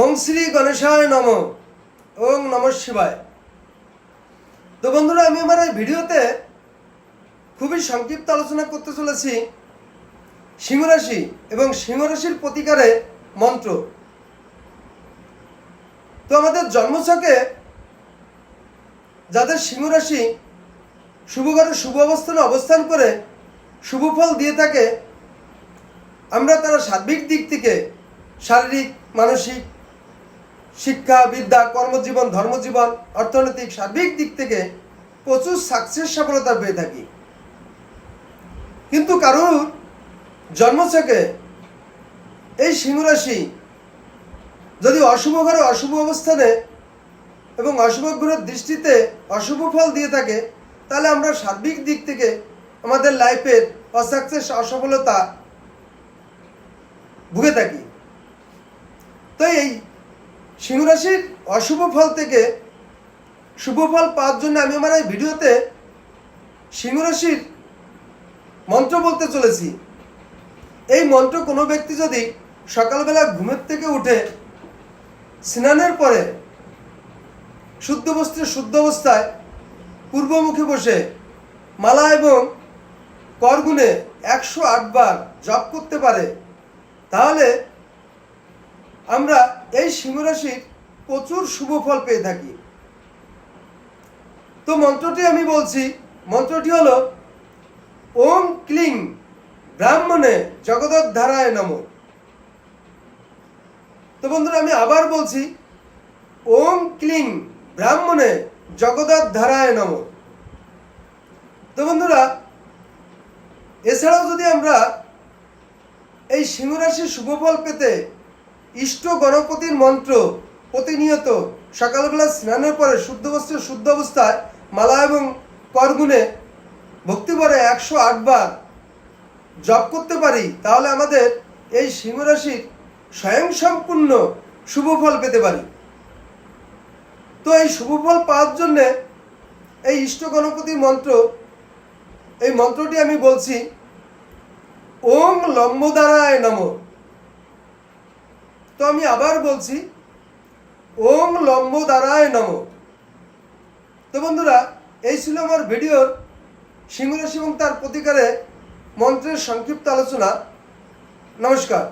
ওম শ্রী গণেশায় নম। ওম নম শিবায়। তো বন্ধুরা, আমি আমার এই ভিডিওতে খুবই সংক্ষিপ্ত আলোচনা করতে চলেছি। সিংহরাশি এবং সিংহরাশির প্রতিকারে মন্ত্র। তো আমাদের জন্মছকে যাদের সিংহরাশি শুভ ঘরে শুভ অবস্থানে অবস্থান করে শুভ ফল দিয়ে থাকে, আমরা তারা সার্বিক দিক থেকে শারীরিক, মানসিক শিক্ষা, বিদ্যা, কর্মজীবন, ধর্মজীবন, অর্থনৈতিক, সার্বিক দিক থেকে প্রচুর সাকসেস সফলতা পেয়ে থাকি। কিন্তু কারুর থেকে এই সিংহরাশি যদি অশুভ ঘরে অশুভ অবস্থানে এবং অশুভ গ্রহের দৃষ্টিতে অশুভ ফল দিয়ে থাকে, তাহলে আমরা সার্বিক দিক থেকে আমাদের লাইফের অসাকসেস অসফলতা ভুগে থাকি। তো এই সিংহরাশির অশুভ ফল থেকে শুভ ফল পাওয়ার জন্য আমি আমার এই ভিডিওতে সিংহরাশির মন্ত্র বলতে চলেছি। এই মন্ত্র কোনো ব্যক্তি যদি সকালবেলা ঘুমের থেকে উঠে স্নানের পরে শুদ্ধ বস্ত্রে শুদ্ধ অবস্থায় পূর্বমুখী বসে মালা এবং করগুণে একশো আটবার জপ করতে পারে, তাহলে আমরা এই সিংহরাশির প্রচুর শুভ ফল পেয়ে থাকি। তো মন্ত্রটি আমি বলছি, মন্ত্রটি হলো, ওম ক্লিং ব্রাহ্মণে জগদোদ্ধারায় নম। তো বন্ধুরা, আমি আবার বলছি, ওম ক্লিং ব্রাহ্মণে জগদোদ্ধারায় নম। তো বন্ধুরা, এছাড়াও যদি আমরা এই সিংহরাশির শুভফল পেতে ইষ্ট গণপতির মন্ত্র প্রতিনিয়ত সকালবেলা স্নানের পরে শুদ্ধ বস্ত্রে, শুদ্ধ অবস্থায় মালা এবং করগুণে ভক্তিভরে একশো আটবার জপ করতে পারি, তাহলে আমাদের এই সিংহরাশির স্বয়ং সম্পূর্ণ শুভফল পেতে পারি। তো এই শুভ ফল পাওয়ার জন্যে এই ইষ্ট গণপতির মন্ত্র, এই মন্ত্রটি আমি বলছি ওম লম্বদারায় নম। তো আমি আবার বলছি, ওম লম্ব দ্বারায় নম। তো বন্ধুরা, এই ছিল আমার ভিডিওর সিংহরাশি এবং তার প্রতিকারে মন্ত্রের সংক্ষিপ্ত আলোচনা। নমস্কার।